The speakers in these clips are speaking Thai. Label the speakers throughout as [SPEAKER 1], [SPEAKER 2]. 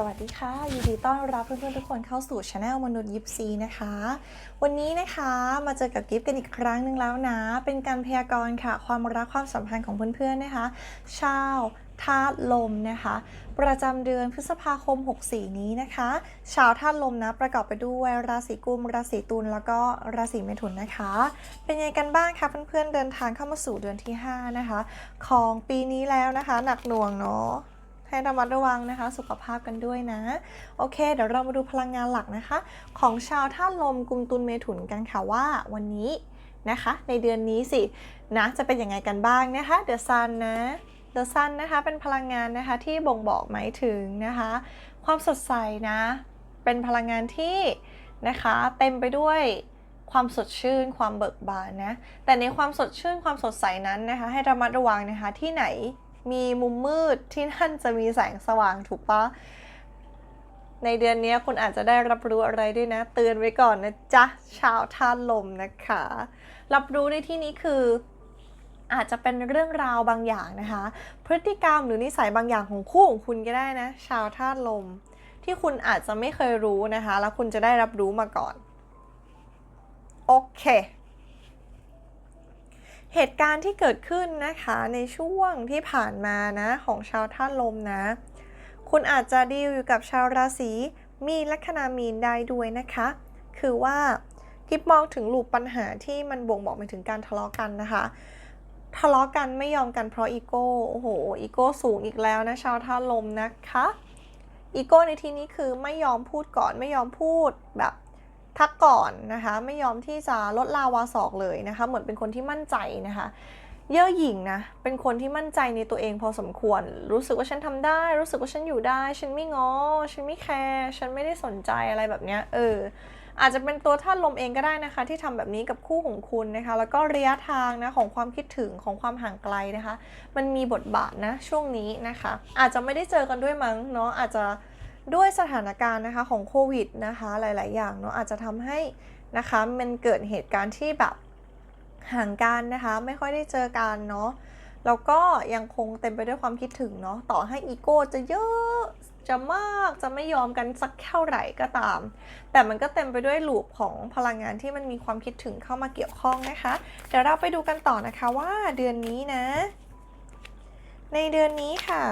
[SPEAKER 1] สวัสดีค่ะ ยินดีต้อนรับเพื่อนๆทุกคนเข้าสู่ช anel มนุษย์ยิปซีนะคะ วันนี้นะคะมาเจอกับกิฟต์กันอีกครั้งหนึ่งแล้วนะ เป็นการพยากรณ์ค่ะ ความรักความสัมพันธ์ของเพื่อนๆนะคะ ชาวธาตุลมนะคะ ประจำเดือนพฤษภาคม 64 นี้นะคะ ชาวธาตุลมนะประกอบไปด้วยราศีกุม ราศีตุลแล้วก็ราศีเมถุนนะคะ เป็นยังไงกันบ้างคะเพื่อนๆเดินทางเข้ามาสู่เดือนที่ 5 นะคะ ของปีนี้แล้วนะคะ หนักหน่วงเนาะ ให้ระมัดระวังนะคะ สุขภาพกันด้วยนะ โอเค เดี๋ยวเรามาดูพลังงานหลักนะคะ ของชาวธาตุลมกุมตุลเมถุนกันค่ะว่าวันนี้นะคะ ในเดือนนี้สินะจะเป็นยังไงกันบ้างนะคะ The Sun นนะ The Sun นะคะเป็นพลังงานนะคะที่บ่งบอกหมายถึงนะคะ ความสดใสนะ เป็นพลังงานที่นะคะเต็มไปด้วยความสดชื่นความเบิกบานนะแต่ในความสดชื่นความสดใสนั้นนะคะ ให้ระมัดระวังนะคะที่ไหน มีมุมมืดที่นั่นจะมีแสงสว่างถูกปะในเดือนนี้คุณอาจจะได้รับรู้อะไรด้วยนะ เตือนไว้ก่อนนะจ๊ะ ชาวธาตุลมนะคะ รับรู้ในที่นี้คืออาจจะเป็นเรื่องราวบางอย่างนะคะ พฤติกรรมหรือนิสัยบางอย่างของคู่ของคุณก็ได้นะ ชาวธาตุลม ที่คุณอาจจะไม่เคยรู้นะคะ แล้วคุณจะได้รับรู้มาก่อน โอเค เหตุการณ์ที่เกิดขึ้นนะคะในช่วงที่ผ่านมานะของชาวธาตุลมนะ คุณอาจจะดีลอยู่กับชาวราศีมีลัคนามีนได้ด้วยนะคะ คือว่ากิบมองถึงลูปปัญหาที่มันบ่งบอกไปถึงการทะเลาะกันนะคะ ทะเลาะกันไม่ยอมกันเพราะอีโก้โอ้โหอีโก้สูงอีกแล้วนะชาวธาตุลมนะคะอีโก้ในที่นี้คือไม่ยอมพูดก่อนไม่ยอมพูดแบบ ทักก่อนนะคะ ไม่ยอมที่จะลดลาวาศอกเลยนะคะ เหมือนเป็นคนที่มั่นใจนะคะ เย่อหยิ่งนะ เป็นคนที่มั่นใจในตัวเองพอสมควร รู้สึกว่าฉันทำได้ รู้สึกว่าฉันอยู่ได้ ฉันไม่ง้อฉันไม่แคร์ ฉันไม่ได้สนใจอะไรแบบเนี้ย เออ อาจจะเป็นตัวท่านลมเองก็ได้นะคะ ที่ทำแบบนี้กับคู่ของคุณนะคะ แล้วก็ระยะทางนะของความคิดถึงของความห่างไกลนะคะ มันมีบทบาทนะช่วงนี้นะคะ อาจจะไม่ได้เจอกันด้วยมั้งเนาะ อาจจะ ด้วยสถานการณ์นะคะของโควิดนะคะหลาย ๆ อย่างเนาะอาจจะทำให้นะคะมันเกิดเหตุการณ์ที่แบบห่างกันนะคะ ไม่ค่อยได้เจอกันเนาะแล้วก็ยังคงเต็มไปด้วยความคิดถึงเนาะต่อให้อีโก้จะเยอะจะมากจะไม่ยอมกันสักเท่าไหร่ก็ตาม แต่มันก็เต็มไปด้วยลูปของพลังงานที่มันมีความคิดถึงเข้ามาเกี่ยวข้องนะคะ เดี๋ยวเราไปดูกันต่อนะคะว่าเดือนนี้นะ ในเดือนนี้ค่ะ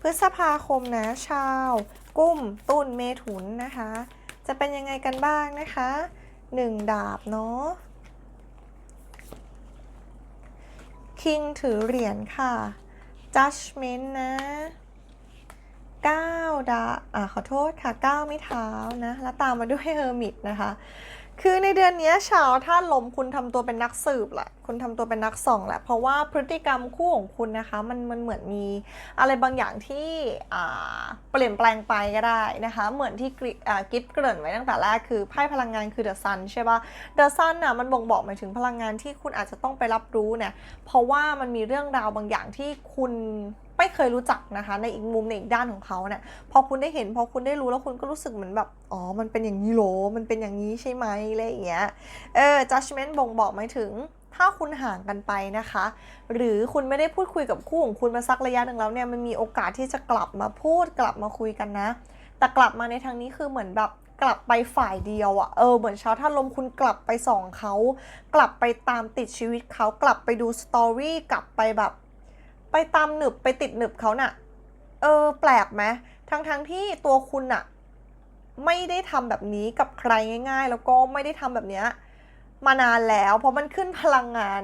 [SPEAKER 1] พฤษภาคมนะชาว กุ้มตุนเมถุนนะคะ จะเป็นยังไงกันบ้างนะคะหนึ่งดาบเนาะคิงถือเหรียญค่ะ judgment นะ9ดาอ่าขอโทษค่ะ9ไม่เท้านะ แล้วตามมาด้วยเฮอร์มิตนะคะ คือในเดือนนี้ชาวท่าลมคุณทำตัวเป็นนักสืบแหละคุณทำตัวเป็นนักส่องแหละเพราะว่าพฤติกรรมคู่ของคุณนะคะมันมันเหมือนมีอะไรบางอย่างที่เปลี่ยนแปลงไปก็ได้นะคะ เหมือนที่กริอ่ากิฟเกริ่นไว้ตั้งแต่แรกคือไพ่พลังงานคือเดอะซันใช่ปะเดอะซันน่ะมันบ่งบอกหมายถึงพลังงานที่คุณอาจจะต้องไปรับรู้เนี่ยเพราะว่ามันมีเรื่องราวบางอย่างที่คุณ ไม่เคยรู้จักนะคะ ในอีกมุมในอีกด้านของเขาเนี่ยพอคุณได้เห็นพอคุณได้รู้แล้วคุณก็รู้สึกเหมือนแบบอ๋อมันเป็นอย่างนี้โหรอมันเป็นอย่างนี้ใช่ไหมอะไรอย่างเงี้ยเออ judgment บ่งบอกหมายถึงถ้าคุณห่างกันไปนะคะ หรือคุณไม่ได้พูดคุยกับคู่ของคุณมาสักระยะหนึ่งแล้วเนี่ยมันมีโอกาสที่จะกลับมาพูดกลับมาคุยกันนะ แต่กลับมาในทางนี้คือเหมือนแบบกลับไปฝ่ายเดียวอะเออเหมือนชาวท่าลมคุณกลับไปส่องเขา กลับไปตามติดชีวิตเขากลับไปดูสตอรี่กลับไปแบบ ไปตามหนึบไปติดหนึบเขาน่ะ เออ แปลกไหมทั้งทั้งๆที่ตัวคุณน่ะ ไม่ได้ทำแบบนี้กับใครง่าย ๆ แล้วก็ไม่ได้ทำแบบเนี้ยมานานแล้ว เพราะมันขึ้นพลังงาน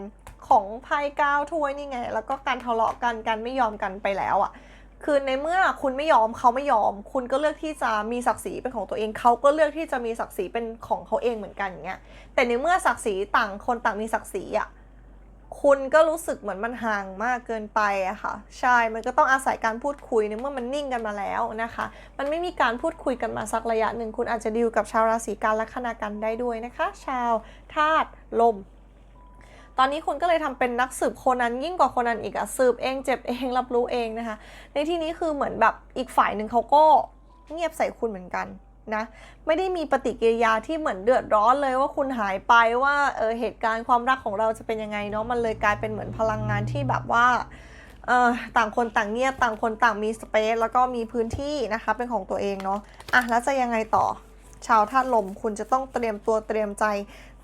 [SPEAKER 1] ของไพ่ก้าวถ้วยนี่ไง แล้วก็การทะเลาะกันการไม่ยอมกันไปแล้วอะ่ะ คือในเมื่อคุณไม่ยอมเขาไม่ยอม คุณก็เลือกที่จะมีศักดิ์ศรีเป็นของตัวเองเขาก็เลือกที่จะมีศักดิ์ศรีเป็นของเขาเองเหมือนกันอย่างเงี้ยแต่ในเมื่อศักดิ์ศรีต่างคนต่างมีศักดิ์ศรีอะ คุณก็รู้สึกเหมือนมันห่างมากเกินไปอะค่ะ ใช่ มันก็ต้องอาศัยการพูดคุยในเมื่อมันนิ่งกันมาแล้วนะคะ มันไม่มีการพูดคุยกันมาสักระยะหนึ่ง คุณอาจจะดีลกับชาวราศีกันและคณากันได้ด้วยนะคะ ชาวธาตุลม ตอนนี้คุณก็เลยทำเป็นนักสืบคนนั้นยิ่งกว่าคนนั้นอีกอะสืบเองเจ็บเองรับรู้เองนะคะ ในที่นี้คือเหมือนแบบอีกฝ่ายหนึ่งเขาก็เงียบใส่คุณเหมือนกัน นะไม่ได้มีปฏิกิริยาที่เหมือนเดือดร้อนเลยว่าคุณหายไปว่าเออเหตุการณ์ความรักของเราจะเป็นยังไงเนาะมันเลยกลายเป็นเหมือนพลังงานที่แบบว่าเออต่างคนต่างเงียบต่างคนต่างมีสเปซแล้วก็มีพื้นที่นะคะเป็นของตัวเองเนาะอะแล้วจะยังไงต่อ ชาวธาตุลมคุณจะต้องเตรียมตัวเตรียมใจ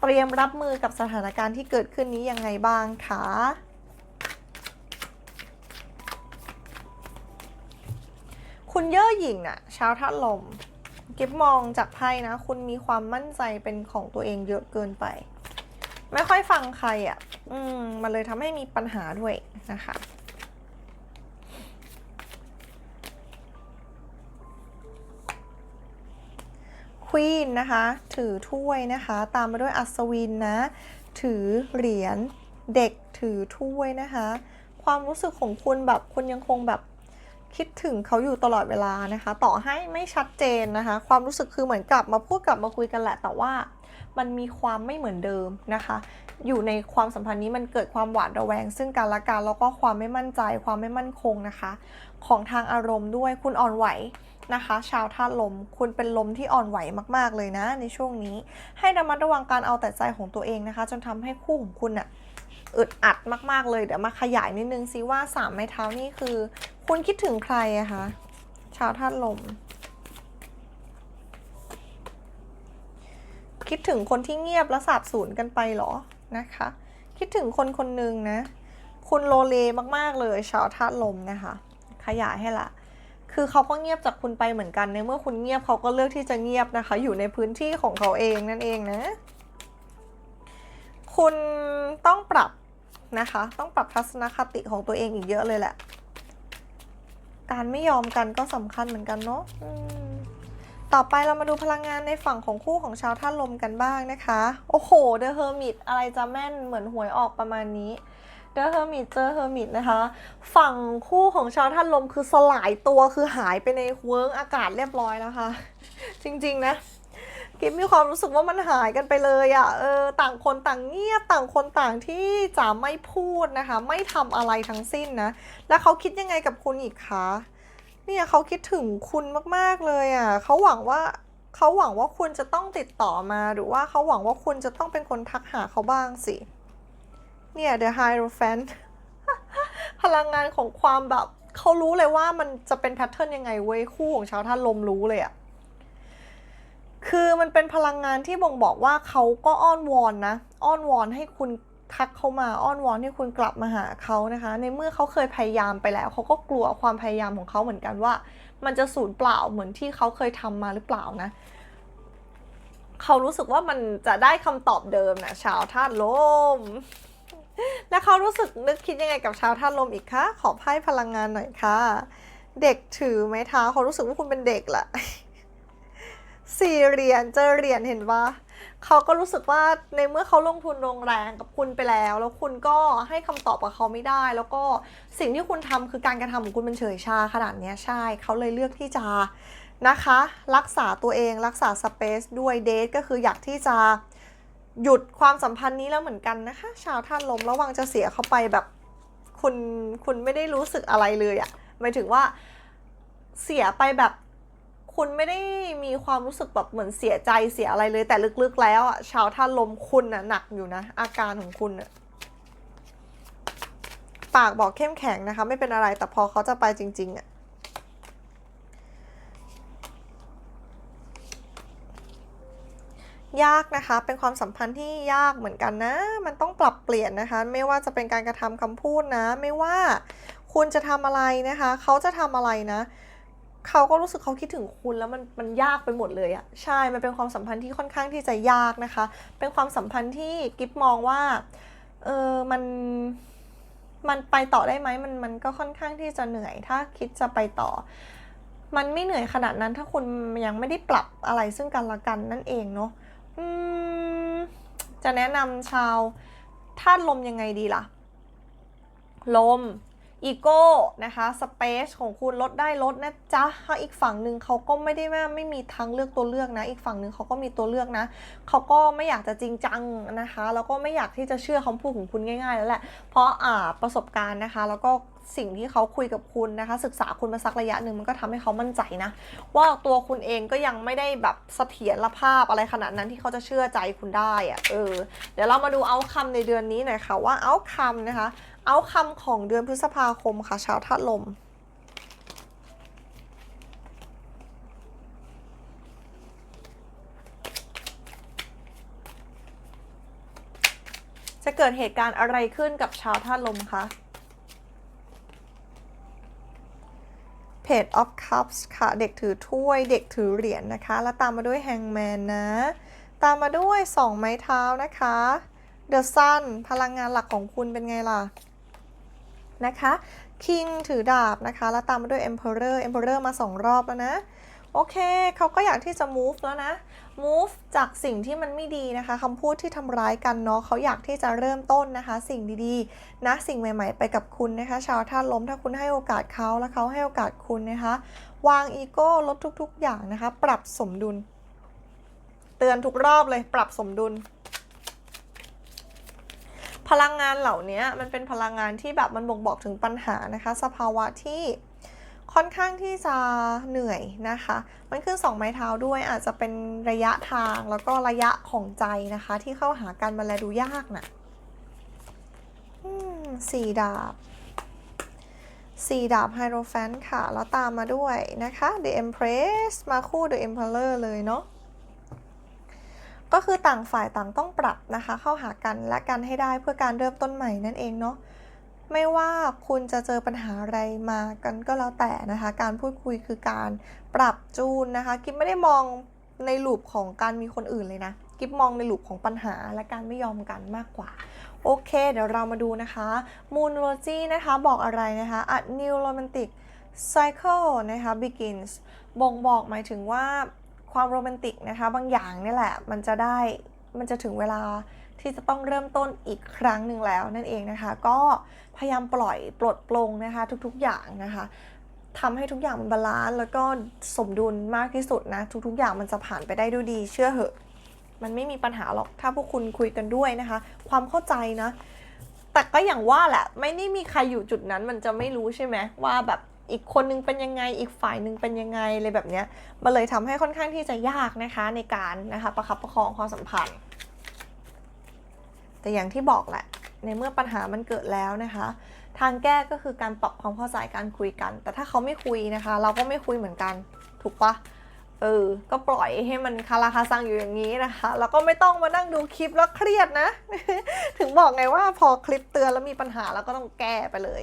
[SPEAKER 1] เตรียมรับมือกับสถานการณ์ที่เกิดขึ้นนี้ยังไงบ้างคะคุณเย่อหยิ่งน่ะชาวธาตุลม กิฟมองจากไพ่นะ คุณมีความมั่นใจเป็นของตัวเองเยอะเกินไป ไม่ค่อยฟังใครอะ่ะ อืม มันเลยทำให้มีปัญหาด้วยนะคะควีนนะคะ ถือถ้วยนะคะ ตามมาด้วยอัศวินนะ ถือเหรียญเด็กถือถ้วยนะคะ ความรู้สึกของคุณแบบคุณยังคงแบบ คิดถึงเขาอยู่ตลอดเวลานะคะ ต่อให้ไม่ชัดเจนนะคะ ความรู้สึกคือเหมือนกลับมาพูดกลับมาคุยกันแหละ แต่ว่ามันมีความไม่เหมือนเดิมนะคะ อยู่ในความสัมพันธ์นี้มันเกิดความหวาดระแวง ซึ่งกันและกันแล้วก็ความไม่มั่นใจ ความไม่มั่นคงนะคะ ของทางอารมณ์ด้วยคุณอ่อนไหวนะคะ ชาวธาตุลม คุณเป็นลมที่อ่อนไหวมาก ๆ เลยนะ ในช่วงนี้ ให้ระมัดระวังการเอาแต่ใจของตัวเองนะคะ จนทำให้คู่ของคุณอะ อึดอัดมาก ๆ เลย เดี๋ยวมาขยายนิดนึงซิว่าสามไม้เท้านี่คือ คุณคิดถึงใครอะคะชาวธาตุลม คิดถึงคนที่เงียบและสาบสูญกันไปเหรอนะคะ คิดถึงคนคนหนึ่งนะ คุณโลเลมากๆเลยชาวธาตุลมนะคะ ขยายให้ละคือเขาก็เงียบจากคุณไปเหมือนกันในเมื่อคุณเงียบเขาก็เลือกที่จะเงียบนะคะ อยู่ในพื้นที่ของเขาเองนั่นเองนะ คุณต้องปรับ นะคะ ต้องปรับทัศนคติของตัวเองอีกเยอะเลยแหละ การไม่ยอมกันก็สำคัญเหมือนกันเนาะต่อไปเรามาดูพลังงานในฝั่งของคู่ของชาวธาตุลมกันบ้างนะคะ โอ้โห เดอะเฮอร์มิตอะไรจะแม่นเหมือนหวยออกประมาณนี้ เดอะเฮอร์มิตเจอเฮอร์มิตนะคะ ฝั่งคู่ของชาวธาตุลมคือสลายตัวคือหายไปในเวิร์กอากาศเรียบร้อยแล้วค่ะ จริง ๆ นะ กิฟมีความรู้สึกว่ามันหายกันไปเลยอะ่ะ เออ ต่างคนต่างเงียบ ต่างคนต่างที่จะไม่พูดนะคะ ไม่ทำอะไรทั้งสิ้นนะ แล้วเขาคิดยังไงกับคุณอีกคะ เนี่ยเขาคิดถึงคุณมากๆเลยอะ่ะ เขาหวังว่าเขาหวังว่าคุณจะต้องติดต่อมา หรือว่าเขาหวังว่าคุณจะต้องเป็นคนทักหาเขาบ้างสิ เนี่ย The Hierophant พลังงานของความแบบเขารู้เลยว่ามันจะเป็นแพทเทิร์นยังไงเว้ยคู่ของชาวท่านลมรู้เลยอะ คือมันเป็นพลังงานที่บ่งบอกว่าเขาก็อ้อนวอนนะ อ้อนวอนให้คุณทักเขามาอ้อนวอนให้คุณกลับมาหาเขานะคะ ในเมื่อเขาเคยพยายามไปแล้วเขาก็กลัวความพยายามของเขาเหมือนกันว่า มันจะสูญเปล่าเหมือนที่เขาเคยทำมาหรือเปล่านะเขารู้สึกว่ามันจะได้คำตอบเดิมนะชาวธาตุลม และเขารู้สึกนึกคิดยังไงกับชาวธาตุลมอีกคะขอไพ่พลังงานหน่อยค่ะ เด็กถือไม้เท้าเขารู้สึกว่าคุณเป็นเด็กแหละ สี่เหรียญเจอเหรียญเห็นปะเขาก็รู้สึกว่าในเมื่อเขาลงทุนลงแรงกับคุณไปแล้ว แล้วคุณก็ให้คำตอบกับเขาไม่ได้ แล้วก็สิ่งที่คุณทำคือการกระทำของคุณมันเฉยชาขนาดนี้ใช่เขาเลยเลือกที่จะนะคะ รักษาตัวเองรักษาสเปซด้วยเดทก็คืออยากที่จะหยุดความสัมพันธ์นี้แล้วเหมือนกันนะคะ ชาวท่านลมระวังจะเสียเขาไปแบบคุณคุณไม่ได้รู้สึกอะไรเลยอะหมายถึงว่าเสียไปแบบ คุณไม่ได้มีความรู้สึกแบบเหมือนเสียใจเสียอะไรเลย แต่ลึกๆแล้วอะชาวท่าลมคุณน่ะหนักอยู่นะ อาการของคุณน่ะปากบอกเข้มแข็งนะคะ ไม่เป็นอะไรแต่พอเขาจะไปจริงๆอะยากนะคะ เป็นความสัมพันธ์ที่ยากเหมือนกันนะ มันต้องปรับเปลี่ยนนะคะ ไม่ว่าจะเป็นการกระทำคำพูดนะ ไม่ว่าคุณจะทำอะไรนะคะ เขาจะทำอะไรนะ เขาก็รู้สึกเขาคิดถึงคุณแล้วมันมันยากไปหมดเลยอะใช่ มันเป็นความสัมพันธ์ที่ค่อนข้างที่จะยากนะคะ เป็นความสัมพันธ์ที่กิฟมองว่าเออมันมันไปต่อได้ไหมมันมันก็ค่อนข้างที่จะเหนื่อย ถ้าคิดจะไปต่อ มันไม่เหนื่อยขนาดนั้น ถ้าคุณยังไม่ได้ปรับอะไรซึ่งกันและกันนั่นเองเนาะจะแนะนำชาวธาตุลมยังไงดีล่ะ ลม อีโก้นะคะสเปซของคุณลดได้ลดนะจ๊ะถ้าอีกฝั่งหนึ่งเขาก็ไม่ได้ว่าไม่มีทางเลือกตัวเลือกนะ อีกฝั่งหนึ่งเขาก็มีตัวเลือกนะเขาก็ไม่อยากจะจริงจังนะคะ แล้วก็ไม่อยากที่จะเชื่อคำพูดของคุณง่ายๆแล้วแหละเพราะอ่าประสบการณ์นะคะ แล้วก็ สิ่งที่เขาคุยกับคุณนะคะ ศึกษาคุณมาสักระยะหนึ่งมันก็ทำให้เขามั่นใจนะ ว่าตัวคุณเองก็ยังไม่ได้แบบเสถียรภาพอะไรขนาดนั้นที่เขาจะเชื่อใจคุณได้อะเออเดี๋ยวเรามาดูเอาคำในเดือนนี้หน่อยค่ะว่าเอาคำนะคะเอาคำของเดือนพฤษภาคมค่ะชาวธาตุลมจะเกิดเหตุการณ์อะไรขึ้นกับชาวธาตุลมคะ Page of Cups ค่ะ เด็กถือถ้วย เด็กถือเหรียญนะคะ แล้วตามมาด้วย Hangman นะ ตามมาด้วย 2 ไม้เท้านะคะ The Sun พลังงานหลักของคุณเป็นไงล่ะ นะคะ King ถือดาบนะคะ แล้วตามมาด้วย Emperor Emperor มา 2 รอบแล้วนะ โอเคเขาก็อยากที่จะ move แล้วนะ move จากสิ่งที่มันไม่ดีนะคะคำพูดที่ทำร้ายกันเนาะเขาอยากที่จะเริ่มต้นนะคะ สิ่งดีๆ นะสิ่งใหม่ ๆ ไปกับคุณนะคะ ชาวธาตุลมถ้าคุณให้โอกาสเขาแล้วเขาให้โอกาสคุณนะคะ วางอีโก้ลดทุก ๆ อย่างนะคะ ปรับสมดุล เตือนทุกรอบเลยปรับสมดุลพลังงานเหล่านี้มันเป็นพลังงานที่แบบมันบ่งบอกถึงปัญหานะคะ สภาวะที่ ค่อนข้างที่จะเหนื่อยนะคะ มันคือสองไม้เท้าด้วยอาจจะเป็นระยะทางแล้วก็ระยะของใจนะคะ ที่เข้าหากันมันแลดูยากนะสี่ดาบสี่ดาบไฮโรแฟนค่ะ แล้วตามมาด้วยนะคะ The Empress มาคู่ The Emperor เลยเนาะก็คือต่างฝ่ายต่างต้องปรับนะคะ เข้าหากันและกันให้ได้เพื่อการเริ่มต้นใหม่นั่นเองเนาะ ไม่ว่าคุณจะเจอปัญหาอะไรมากันก็แล้วแต่นะคะ การพูดคุยคือการปรับจูนนะคะ กิฟไม่ได้มองในลูปของการมีคนอื่นเลยนะ กิฟมองในลูปของปัญหาและการไม่ยอมกันมากกว่า โอเค เดี๋ยวเรามาดูนะคะ Moonology นะคะบอกอะไรนะคะ a new romantic cycle นะคะ begins บ่งบอกหมายถึงว่าความโรแมนติกนะคะ บางอย่างนี่แหละ มันจะได้มันจะถึงเวลา ที่จะต้องเริ่มต้นอีกครั้งหนึ่งแล้วนั่นเองนะคะ ก็พยายามปล่อยปลดปลงนะคะ ทุกๆอย่างนะคะทำให้ทุกอย่างมันบาลานซ์แล้วก็สมดุลมากที่สุดนะ ทุกๆอย่างมันจะผ่านไปได้ด้วยดี เชื่อเหอะ มันไม่มีปัญหาหรอกถ้าพวกคุณคุยกันด้วยนะคะ ความเข้าใจนะ แต่ก็อย่างว่าแหละ ไม่ได้มีใครอยู่จุดนั้น มันจะไม่รู้ใช่ไหมว่าแบบอีกคนนึงเป็นยังไง อีกฝ่ายหนึ่งเป็นยังไงเลยแบบเนี้ยมันเลยทำให้ค่อนข้างที่จะยากนะคะในการนะคะประคับประคองความสัมพันธ์ แต่อย่างที่บอกแหละ ในเมื่อปัญหามันเกิดแล้วนะคะ ทางแก้ก็คือการปรับความเข้าใจการคุยกัน แต่ถ้าเขาไม่คุยนะคะ เราก็ไม่คุยเหมือนกัน ถูกปะเออ ก็ปล่อยให้มันคาราคาซังอยู่อย่างนี้นะคะ แล้วก็ไม่ต้องมานั่งดูคลิปแล้วเครียดนะ ถึงบอกไงว่าพอคลิปเตือนแล้วมีปัญหาแล้วก็ต้องแก้ไปเลย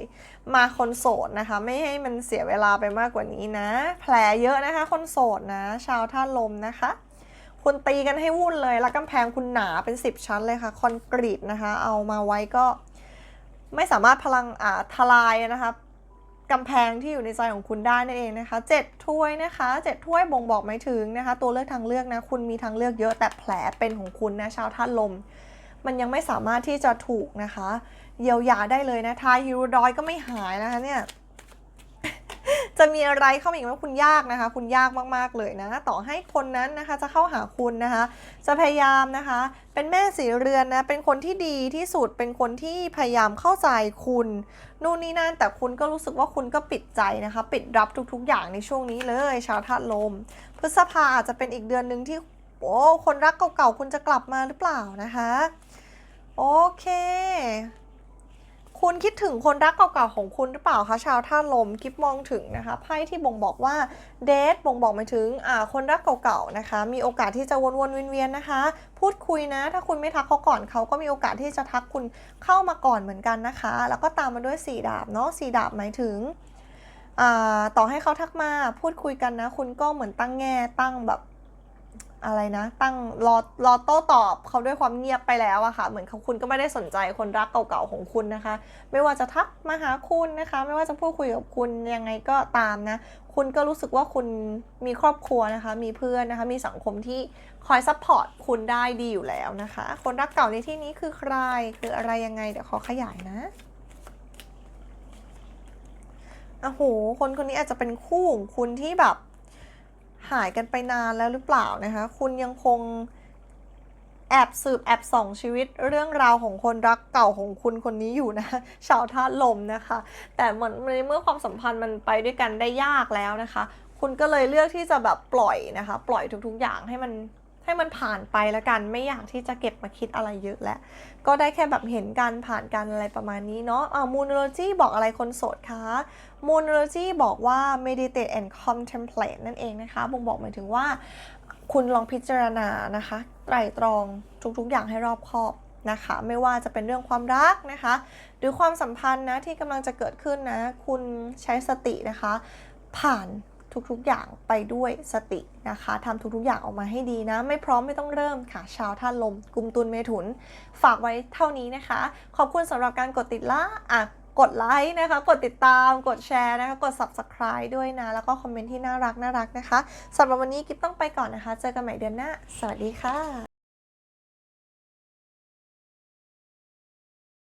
[SPEAKER 1] มาคนโสดนะคะ ไม่ให้มันเสียเวลาไปมากกว่านี้นะ แผลเยอะนะคะ คนโสดนะ ชาวท่าลมนะคะ คุณตีกันให้วุ่นเลย แล้วกำแพงคุณหนาเป็น 10 ชั้นเลยค่ะ คอนกรีตนะคะ เอามาไว้ก็ไม่สามารถพลังอ่าทลายนะคะกำแพงที่อยู่ในใจของคุณได้นั่นเองนะคะเจ็ดถ้วยนะคะเจ็ดถ้วยบ่งบอกหมายถึงนะคะ ตัวเลือกทางเลือกนะ คุณมีทางเลือกเยอะแต่แผลเป็นของคุณนะชาวธาตุลม มันยังไม่สามารถที่จะถูกนะคะ เยียวยาได้เลยนะทายฮิวดอยก็ไม่หายนะคะเนี่ย จะมีอะไรเข้ามาอีกไหมคุณยากนะคะ คุณยากมากๆเลยนะ ต่อให้คนนั้นนะคะจะเข้าหาคุณนะคะ จะพยายามนะคะ เป็นแม่สีเรือนนะ เป็นคนที่ดีที่สุด เป็นคนที่พยายามเข้าใจคุณ นู่นนี่นั่น แต่คุณก็รู้สึกว่าคุณก็ปิดใจนะคะ ปิดรับทุกๆ อย่างในช่วงนี้เลย ชาวธาตุลม พฤษภาอาจจะเป็นอีกเดือนหนึ่งที่ โอ้ คนรักเก่าๆ คุณจะกลับมาหรือเปล่านะคะ โอเค คุณคิดถึงคนรักเก่าๆของคุณหรือเปล่าคะชาวท่าตุลมกิฟมองถึงนะคะไพ่ที่บ่งบอกว่าเดทบ่งบอกหมายถึงอ่าคนรักเก่าๆนะคะ มีโอกาสที่จะวนๆเวียนๆนะคะ พูดคุยนะ ถ้าคุณไม่ทักเขาก่อนเขาก็มีโอกาสที่จะทักคุณเข้ามาก่อนเหมือนกันนะคะ แล้วก็ตามมาด้วยสีดาบเนาะสีดาบหมายถึงอ่าต่อให้เขาทักมาพูดคุยกันนะ คุณก็เหมือนตั้งแง่ตั้งแบบ อะไรนะ ตั้งรอรอโต้ตอบเขาด้วยความเงียบไปแล้วอะค่ะ เหมือนเขาคุณก็ไม่ได้สนใจคนรักเก่าๆของคุณนะคะ ไม่ว่าจะทักมาหาคุณนะคะ ไม่ว่าจะพูดคุยกับคุณยังไงก็ตามนะ คุณก็รู้สึกว่าคุณมีครอบครัวนะคะ มีเพื่อนนะคะ มีสังคมที่คอยซัพพอร์ตคุณได้ดีอยู่แล้วนะคะ คนรักเก่าในที่นี้คือใคร คืออะไรยังไง เดี๋ยวขอขยายนะโอ้โห คนคนนี้อาจจะเป็นคู่ของคุณที่แบบ หายกันไปนานแล้วหรือเปล่านะคะ คุณยังคงแอบสืบแอบส่องชีวิตเรื่องราวของคนรักเก่าของคุณคนนี้อยู่นะชาวธาตุลมนะคะ แต่เหมือนในเมื่อความสัมพันธ์มันไปด้วยกันได้ยากแล้วนะคะ คุณก็เลยเลือกที่จะแบบปล่อยนะคะ ปล่อยทุกๆอย่างให้มัน ให้มันผ่านไปแล้วกันไม่อยากที่จะเก็บมาคิดอะไรเยอะแล้วก็ได้แค่แบบเห็นกันผ่านกันอะไรประมาณนี้เนาะอ่า Moonology บอกอะไรคนโสดคะ Moonology บอกว่า meditate and contemplate นั่นเองนะคะบ่งบอกหมายถึงว่า คุณลองพิจารณานะคะไตรตรองทุกๆ อย่างให้รอบคอบนะคะไม่ว่าจะเป็นเรื่องความรักนะคะ หรือความสัมพันธ์นะที่กำลังจะเกิดขึ้นนะ คุณใช้สตินะคะ ผ่าน ทุกๆอย่างไปด้วยสตินะคะทำทุกๆอย่างออกมาให้ดีนะ ไม่พร้อมไม่ต้องเริ่มค่ะ ชาวท่านลมกุมตุนเมถุน ฝากไว้เท่านี้นะคะ ขอบคุณสำหรับการกดติดละอะกดไลค์นะคะ กดติดตาม กดแชร์นะคะ กด subscribe ด้วยนะ แล้วก็คอมเมนต์ที่น่ารักน่ารักนะคะสำหรับวันนี้กิฟต้องไปก่อนนะคะ เจอกันใหม่เดือนหน้า สวัสดีค่ะ